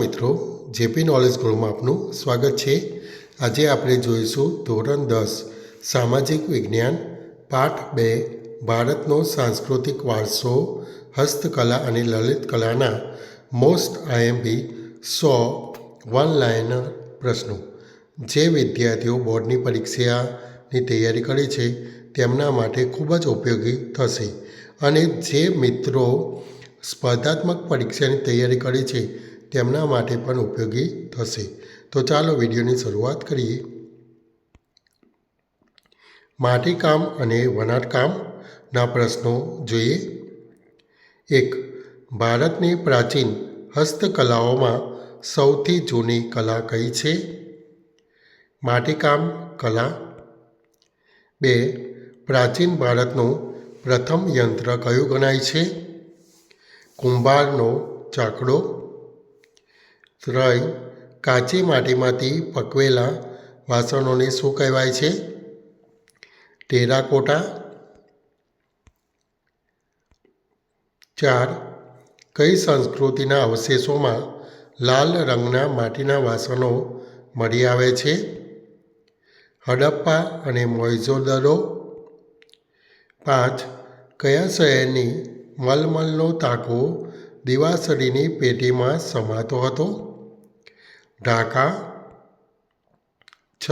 મિત્રો JP knowledge ગ્રુપમાં આપનું સ્વાગત છે. આજે આપણે જોઈશું ધોરણ દસ, સામાજિક વિજ્ઞાન, પાઠ બે, ભારતનો સાંસ્કૃતિક વારસો, હસ્તકલા અને લલિત કલાના મોસ્ટ આઈએમપી સો વન લાઇનર પ્રશ્નો. જે વિદ્યાર્થીઓ બોર્ડની પરીક્ષાની તૈયારી કરે છે, તેમના માટે ખૂબ જ ઉપયોગી થશે. અને જે મિત્રો સ્પર્ધાત્મક પરીક્ષાની તૈયારી કરે છે તેમના માટે પણ ઉપયોગી થશે. તો ચાલો વિડીયોની શરૂઆત કરીએ. માટીકામ અને વનાટકામના પ્રશ્નો જોઈએ. એક, ભારતની પ્રાચીન હસ્તકલાઓમાં સૌથી જૂની કલા કઈ છે? માટીકામ કલા. બે, પ્રાચીન ભારતનું પ્રથમ યંત્ર કયું ગણાય છે? કુંભારનો ચાકડો. ત્રણ કાચી માટીમાંથી પકવેલા વાસણોને શું કહેવાય છે? ટેરાકોટા. ચાર, કઈ સંસ્કૃતિના અવશેષોમાં લાલ રંગના માટીના વાસણો મળી આવે છે? હડપ્પા અને મોઇઝોદરો પાંચ, કયા શહેરની મલમલનો તાકો દિવાસળીની પેટીમાં સમાતો હતો? ઢાકા. છ.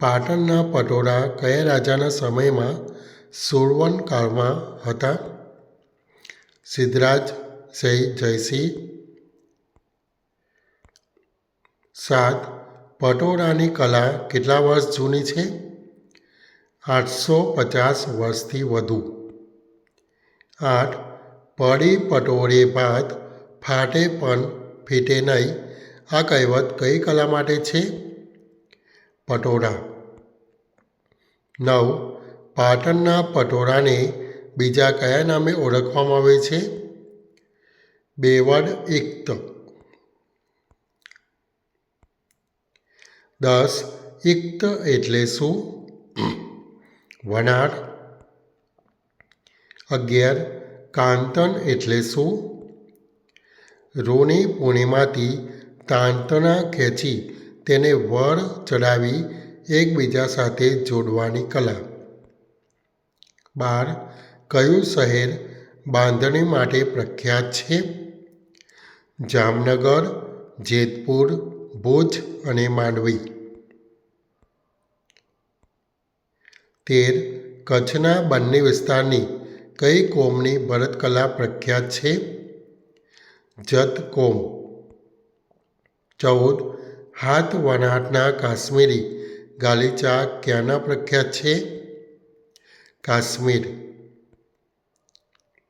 પાટણના પટોળા કયા રાજાના સમયમાં સુરવન કાળમાં હતા? સિદ્ધરાજ, જય, જયસિંહ. સાત. પટોળાની કલા કેટલા વર્ષ જૂની છે? આઠસો પચાસ વર્ષથી વધુ. આઠ. પડી પટોળે બાદ ફાટે પણ ફીટે નહીં. આ કહેવત કઈ કલા માટે છે? પટોળા. નવ. પાટણના પટોળાને બીજા કયા નામે ઓળખવામાં આવે છે? બેવડ ઇક્ત દસ. ઇક્ત એટલે શું? વણાટ. અગિયાર. કાંતન એટલે શું? રોની પૂર્ણિમાથી તાંતણા ખેંચી તેને વળ ચડાવી એકબીજા સાથે જોડવાની કલા. બાર, કયું શહેર બાંધણી માટે પ્રખ્યાત છે? જામનગર, જેતપુર, ભુજ અને માંડવી. તેર, કચ્છના બંને વિસ્તારની કઈ કોમની ભરતકલા પ્રખ્યાત છે? જત કોમ. ચૌદ, હાથ વણાટના કાશ્મીરી, ગાલીચા ક્યાંના પ્રખ્યાત છે? કાશ્મીર.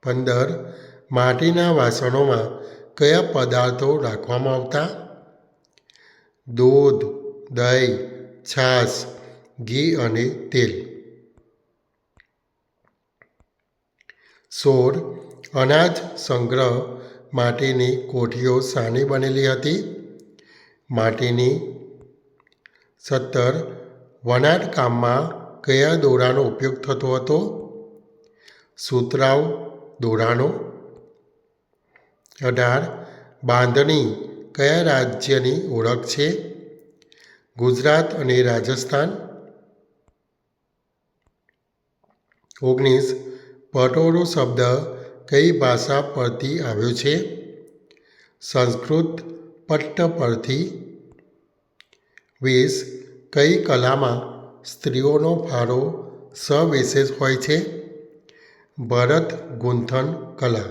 પંદર, માટીના વાસણોમાં કયા પદાર્થો રાખવામાં આવતા? દૂધ, દહીં, છાશ, ઘી અને તેલ. સોળ, અનાજ સંગ્રહ માટેની કોઠીઓ સાની બનેલી હતી? માટીની સત્તર વણાટ કામમાં કયા દોરાનો ઉપયોગ થતો હતો? સુતરાઉ દોરાનો. અઢાર બાંધણી કયા રાજ્યની ઓળખ છે? ગુજરાત અને રાજસ્થાન. ઓગણીસ પટોળો શબ્દ કઈ ભાષા પરથી આવ્યો છે? સંસ્કૃત પટ્ટ પરથી વીસ કઈ કલામાં સ્ત્રીઓનો ફાળો સવિશેષ હોય છે? ભરત ગૂંથણ કલા.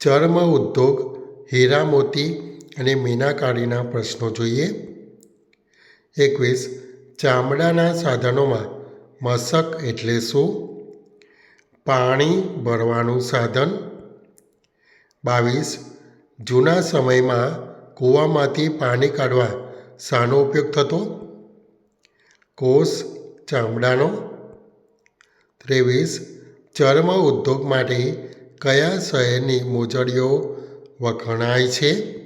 ચર્મ ઉદ્યોગ હીરા મોતી અને મીનાકારીના પ્રશ્નો જોઈએ. એકવીસ, ચામડાના સાધનોમાં મશક એટલે શું? પાણી ભરવાનું સાધન. બાવીસ જૂના સમયમાં કૂવામાંથી પાણી કાઢવા શાનો ઉપયોગ થતો? કોષ ચામડાનો? ત્રેવીસ, ચર્મ ઉદ્યોગ માટે કયા શહેરની મોજડીઓ વખણાય છે?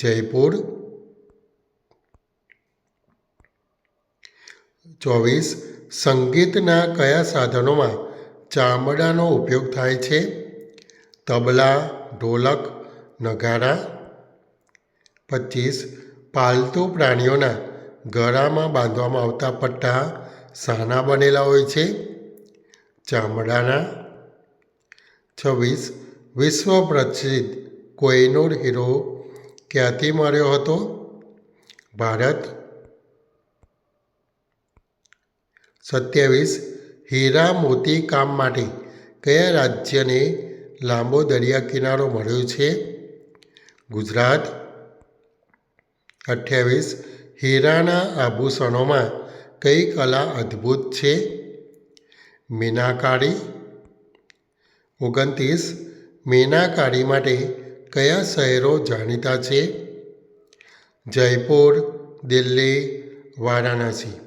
જયપુર. ચોવીસ, સંગીતના કયા સાધનોમાં ચામડાનો ઉપયોગ થાય છે? તબલા, ઢોલક નગારા, પચીસ પાલતુ પ્રાણીઓના ગળામાં બાંધવામાં આવતા પટ્ટા શાના બનેલા હોય છે. ચામડાના, છવ્વીસ વિશ્વ પ્રસિદ્ધ કોહિનૂર હીરો ક્યાંથી મળ્યો હતો? ભારત. સત્યાવીસ હીરા મોતી કામ માટે કયા રાજ્યને લાંબો દરિયા કિનારો મળ્યો છે? ગુજરાત. અઠ્યાવીસ. હીરાના આભૂષણોમાં કઈ કલા અદ્ભુત છે? મીનાકારી ઓગણત્રીસ. મીનાકારી માટે કયા શહેરો જાણીતા છે? જયપુર, દિલ્હી, વારાણસી.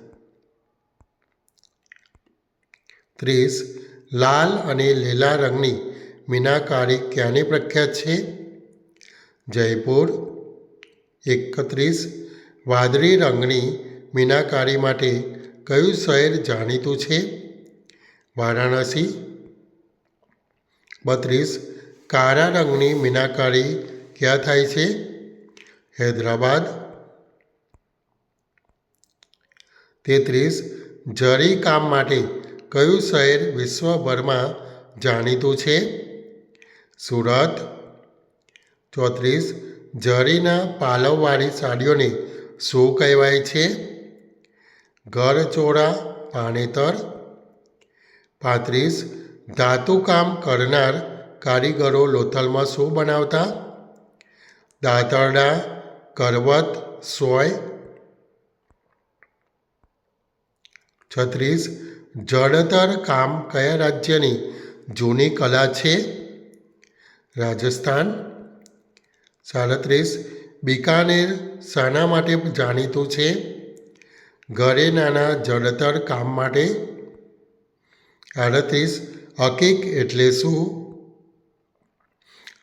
ત્રીસ. લાલ અને લીલા રંગની મીનાકારી ક્યાંની પ્રખ્યાત છે? જયપુર, એકત્રીસ. વાદળી રંગની મીનાકારી માટે કયું શહેર જાણીતું છે? વારાણસી. બત્રીસ. કાળા રંગની મીનાકારી ક્યાં થાય છે? હૈદરાબાદ. તેત્રીસ. જરી કામ માટે કયું શહેર વિશ્વભરમાં જાણીતું છે? સુરત. ચોત્રીસ, ઝરીના પાલવવાળી સાડીઓને શું કહેવાય છે? ઘરચોળા, પાણેતર. પાંત્રીસ ધાતુકામ કરનાર કારીગરો લોથલમાં શું બનાવતા? દાંતરડા, કરવત, સોય. છત્રીસ, જડતર કામ કયા રાજ્યની જૂની કલા છે? રાજસ્થાન. સાડત્રીસ બિકાનેર શાના માટે જાણીતું છે. ઘરેણાના જડતર કામ માટે. આડત્રીસ, હકીક એટલે શું?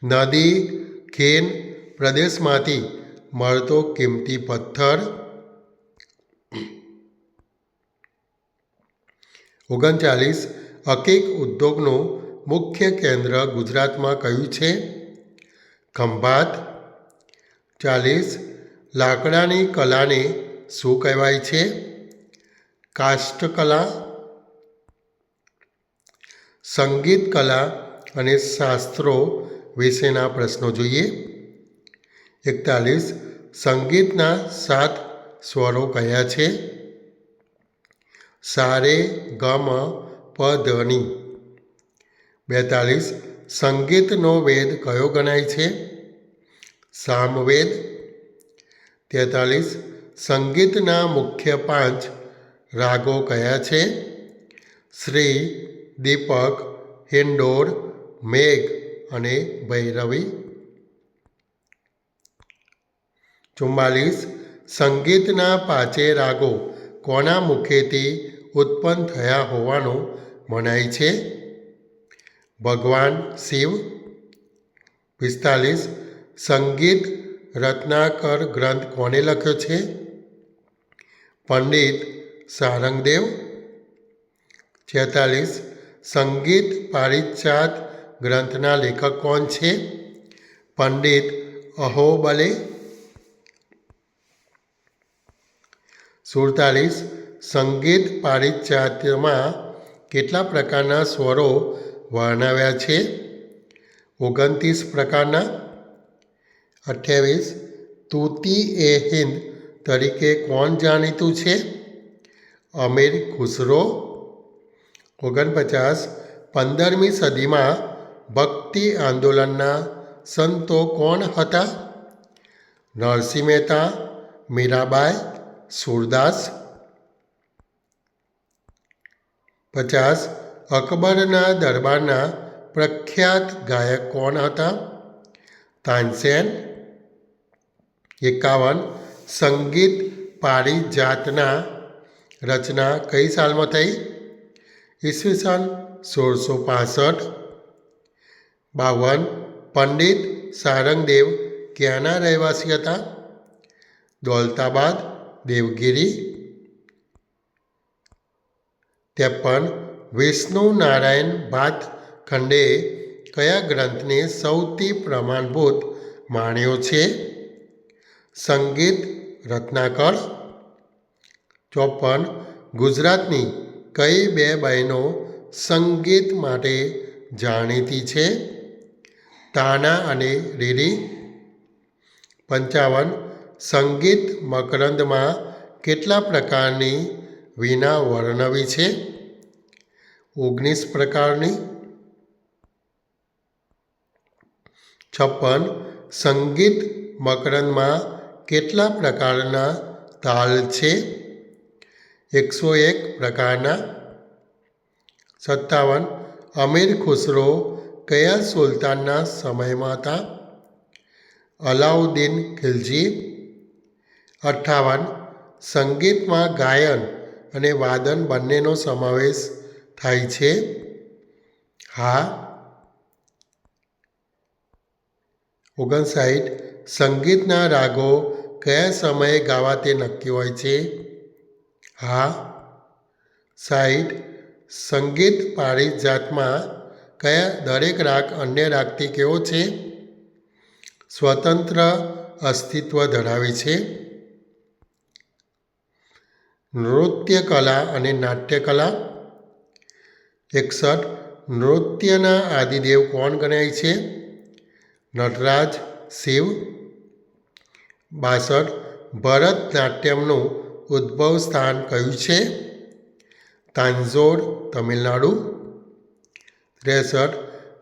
નદી, ખેન, પ્રદેશમાંથી મળતો કિંમતી પથ્થર. ઓગણચાલીસ, હકીક ઉદ્યોગનું મુખ્ય કેન્દ્ર ગુજરાતમાં કયું છે? ખંભાત ચાલીસ લાકડાની કલાને શું કહેવાય છે? કાષ્ઠકલા સંગીત કલા અને શાસ્ત્રો વિશેના પ્રશ્નો જોઈએ. એકતાલીસ સંગીતના સાત સ્વરો કયા છે? સારે, ગમ પધની બેતાલીસ સંગીતનો વેદ કયો ગણાય છે? સામવેદ, તેતાલીસ, સંગીતના મુખ્ય પાંચ રાગો કયા છે? શ્રી, દીપક હિન્ડોર મેઘ અને ભૈરવી. ચુમ્માલીસ, સંગીતના પાંચે રાગો કોના મુખેથી ઉત્પન્ન થયા હોવાનું મનાય છે? ભગવાન, શિવ. પિસ્તાલીસ સંગીત, રત્નાકર ગ્રંથ કોને લખ્યો છે? પંડિત સારંગદેવ. છેતાલીસ, સંગીત પારિજાત ગ્રંથના લેખક કોણ છે? પંડિત અહોબલે. સુડતાલીસ, સંગીત પારિજાત્યમાં કેટલા પ્રકારના સ્વરો વર્ણવ્યા છે? ઓગણત્રીસ પ્રકારના અઠ્યાવીસ. તૂતી એ હિન્દ તરીકે કોણ જાણીતું છે? અમીર ખુસરો. ઓગણપચાસ. પંદરમી સદીમાં ભક્તિ આંદોલનના સંતો કોણ હતા? નરસિંહ મહેતા, મીરાબાઈ, સુરદાસ. પચાસ. અકબરના દરબારના પ્રખ્યાત ગાયક કોણ હતા? તાનસેન એકાવન સંગીત પારિજાતના રચના કઈ સાલમાં થઈ? ઈસવીસન સોળસો પાસઠ. બાવન પંડિત સારંગદેવ ક્યાંના રહેવાસી હતા? દૌલતાબાદ, દેવગિરી. ત્રેપન વિષ્ણુ નારાયણ ભાત ખંડે કયા ગ્રંથને સૌથી પ્રમાણભૂત માણ્યો છે? સંગીત, રત્નાકર, ચોપન, ગુજરાતની કઈ બે બહેનો સંગીત માટે જાણીતી છે? તાના અને રીરી. પંચાવન, સંગીત મકરંદમાં કેટલા પ્રકારની વિના વર્ણવી છે? ઓગણીસ પ્રકારની. છપ્પન, સંગીત મકરંદમાં કેટલા પ્રકારના તાલ છે? એકસો એક પ્રકારના. સત્તાવન. અમીર ખુસરો કયા સુલતાનના સમયમાં હતા? અલાઉદ્દીન ખિલજી. અઠ્ઠાવન. સંગીતમાં ગાયન અને વાદન બંનેનો સમાવેશ થાય છે. હા. ઓગણસાઠ. સંગીતના રાગો કયા સમયે ગાવા તે નક્કી હોય છે? હા. સાઠ સંગીત પારિજાતમાં કયા દરેક રાગ અન્ય રાગથી કેવો છે? સ્વતંત્ર અસ્તિત્વ ધરાવે છે. નૃત્ય કલા અને નાટ્યકલા. એકસઠ. નૃત્યના આદિદેવ કોણ ગણાય છે? નટરાજ, શિવ બાસઠ ભરતનાટ્યમનું ઉદ્ભવ સ્થાન કયું છે? તાંજોર, તમિલનાડુ. ત્રેસઠ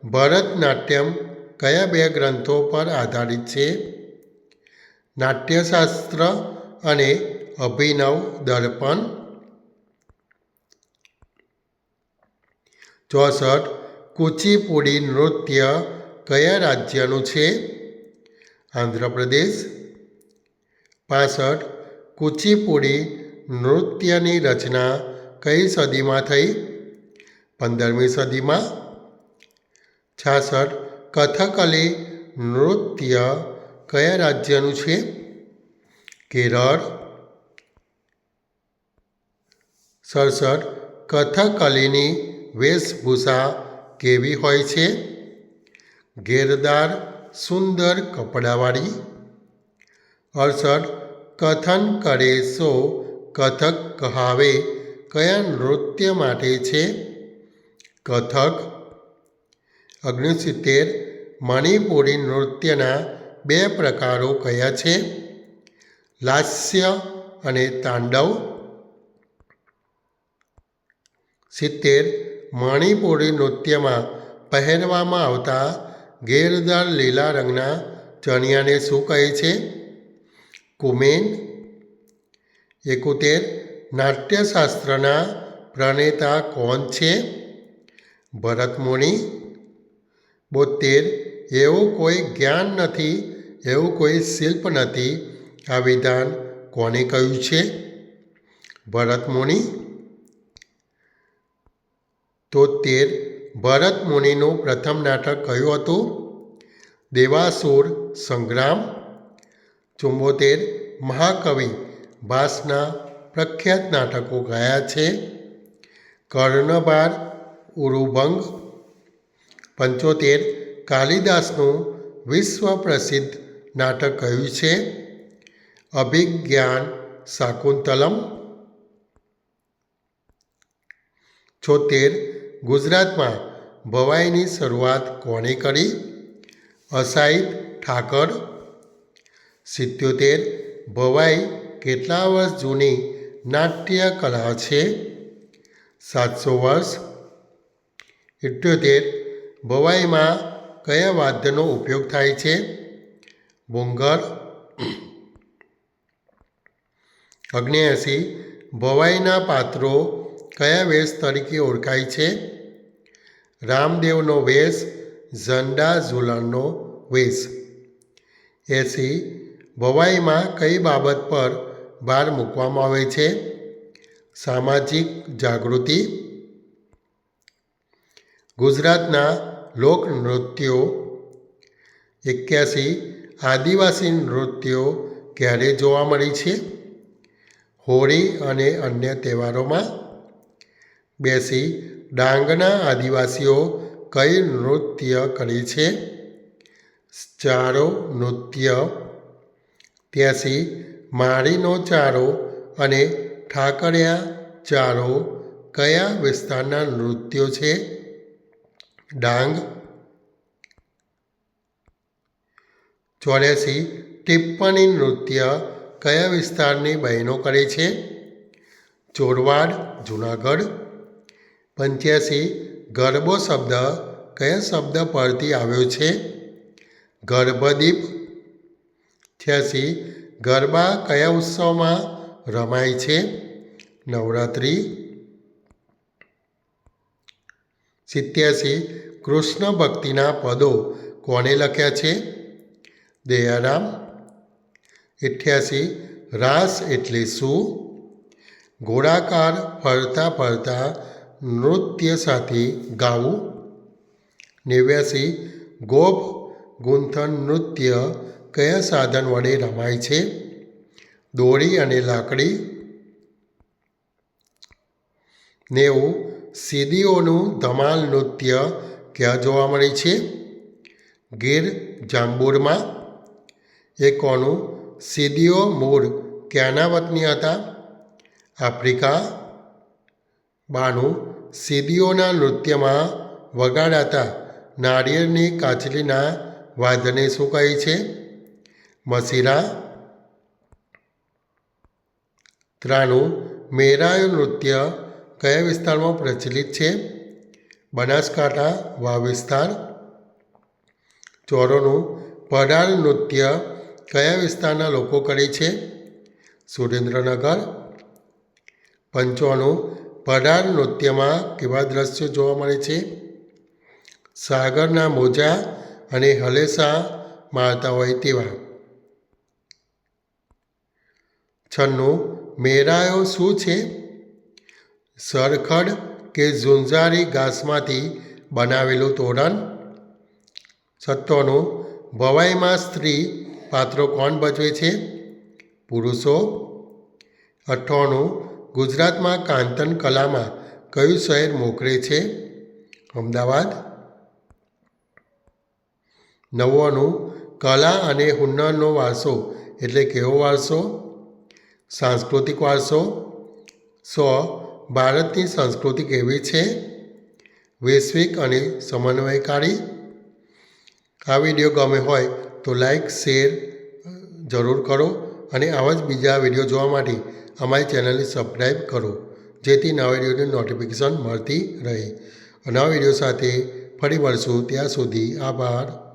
ભરતનાટ્યમ કયા બે ગ્રંથો પર આધારિત છે? નાટ્યશાસ્ત્ર અને અભિનવ દર્પણ. ચોસઠ કુચીપુડી નૃત્ય કયા રાજ્યનું છે? આંધ્રપ્રદેશ. પાસઠ કુચીપુડી નૃત્યની રચના કઈ સદીમાં થઈ? પંદરમી સદીમાં? છાસઠ, કથકલી નૃત્ય કયા રાજ્યનું છે? કેરળ. સડસઠ, કથકલીની વેશભૂષા કેવી હોય છે? ઘેરદાર સુંદર કપડાવાળી. અડસઠ કથન કરે સો કથક કહાવે, કયા નૃત્ય માટે છે? કથક અગ્નિસિત્તેર મણિપુરી નૃત્યના બે પ્રકારો કયા છે? લાસ્ય અને તાંડવ સિત્તેર, મણિપુરી નૃત્યમાં પહેરવામાં આવતા ઘેરદાર લીલા રંગના ચણિયાને શું કહે છે? કુમેન એકોતેર, નાટ્યશાસ્ત્રના પ્રણેતા કોણ છે? ભરતમુનિ બોતેર એવું કોઈ જ્ઞાન નથી, એવું કોઈ શિલ્પ નથી, આ વિધાન કોને કહ્યું છે? ભરતમુનિ તોતેર ભરતમુનિનું પ્રથમ નાટક કયું હતું? દેવાસુર સંગ્રામ ચુંબોતેર મહાકવિ ભાસના પ્રખ્યાત નાટકો ગાયા છે. કર્ણબાર ઉરુભંગ પંચોતેર કાલિદાસનું વિશ્વ પ્રસિદ્ધ નાટક કહ્યું છે. અભિજ્ઞાન શાકુંતલમ છોતેર ગુજરાતમાં ભવાઈની શરૂઆત કોણે કરી? અસાઈદ ઠાકર સિત્યોતેર, ભવાઈ કેટલા વર્ષ જૂની નાટ્ય કલા છે? સાતસો વર્ષ. ઇઠ્યોતેર, ભવાઈમાં કયા વાદ્યનો ઉપયોગ થાય છે? બોંગર. અગ્નેયાસી, ભવાઈના પાત્રો કયા વેશ તરીકે ઓળખાય છે? રામદેવનો વેશ, ઝંડા ઝુલણનો વેશ. એસી ભવાઈમાં કઈ બાબત પર ભાર મૂકવામાં આવે છે? સામાજિક જાગૃતિ. ગુજરાતના લોક નૃત્યો. એક્યાસી આદિવાસી નૃત્યો ક્યારે જોવા મળી છે? હોળી અને અન્ય તહેવારોમાં. બેસી ડાંગના આદિવાસીઓ કઈ નૃત્ય કરે છે? ચારો નૃત્ય ત્યાંસી માળીનો ચારો અને ઠાકરિયા ચારો કયા વિસ્તારના નૃત્યો છે? ડાંગ ચોર્યાસી. ટિપ્પણી નૃત્ય કયા વિસ્તારની બહેનો કરે છે? ચોરવાડ, જુનાગઢ. પંચ્યાસી. ગરબો શબ્દ કયા શબ્દ પરથી આવ્યો છે? ગર્ભદીપ છ્યાસી ગરબા કયા ઉત્સવમાં રમાય છે? નવરાત્રિ સિત્યાસી કૃષ્ણ ભક્તિના પદો કોણે લખ્યા છે? દયારામ અઠ્યાસી રાસ એટલે શું? ગોળાકાર ફરતા ફરતા નૃત્ય સાથે ગાવું. નેવ્યાસી ગોપ ગુંથન નૃત્ય કયા સાધન વડે રમાય છે? દોરી અને લાકડી. નેવું, સીદીઓનું ધમાલ નૃત્ય ક્યાં જોવા મળે છે? ગીર, જાંબુરમાં. એકોનું, સીદીઓ મૂળ ક્યાંના વતની હતા? આફ્રિકા. બાનું સીદીઓના નૃત્યમાં વગાડાતા નાળિયેરની કાચલીના વાદને શું કહે છે? મસીરા ત્રાણું મેરાયું નૃત્ય કયા વિસ્તારમાં પ્રચલિત છે બનાસકાંઠા વાવ વિસ્તાર ચોરોનું પડાર નૃત્ય કયા વિસ્તારના લોકો કરે છે સુરેન્દ્રનગર પંચોનું પડાર નૃત્યમાં કેવા દ્રશ્યો જોવા મળે છે? સાગરના મોજા અને હલેસા મારતા હોય તેવા. છન્નું, મેરાયો શું છે? સરખડ કે ઝુંઝારી ઘાસમાંથી બનાવેલું તોરણ? સત્તોનું, ભવાઈમાં સ્ત્રી પાત્રો કોણ ભજવે છે? પુરુષો? અઠ્ઠાણું ગુજરાતમાં કાંતન કલામાં કયું શહેર મોકળે છે? અમદાવાદ? નવ્વાણું, કલા અને હુન્નરનો વારસો એટલે કેવો વારસો? સાંસ્કૃતિક વારસો. સો, ભારતની સંસ્કૃતિ કેવી છે? વૈશ્વિક અને સમન્વયકારી. આ વીડિયો ગમે હોય તો લાઈક, શેર જરૂર કરો અને આવા જ બીજા વીડિયો જોવા માટે અમારી ચેનલને સબસ્ક્રાઈબ કરો, જેથી નવા વિડીયોની નોટિફિકેશન મળતી રહે. નવા વીડિયો સાથે ફરી મળશું. ત્યાં સુધી આભાર.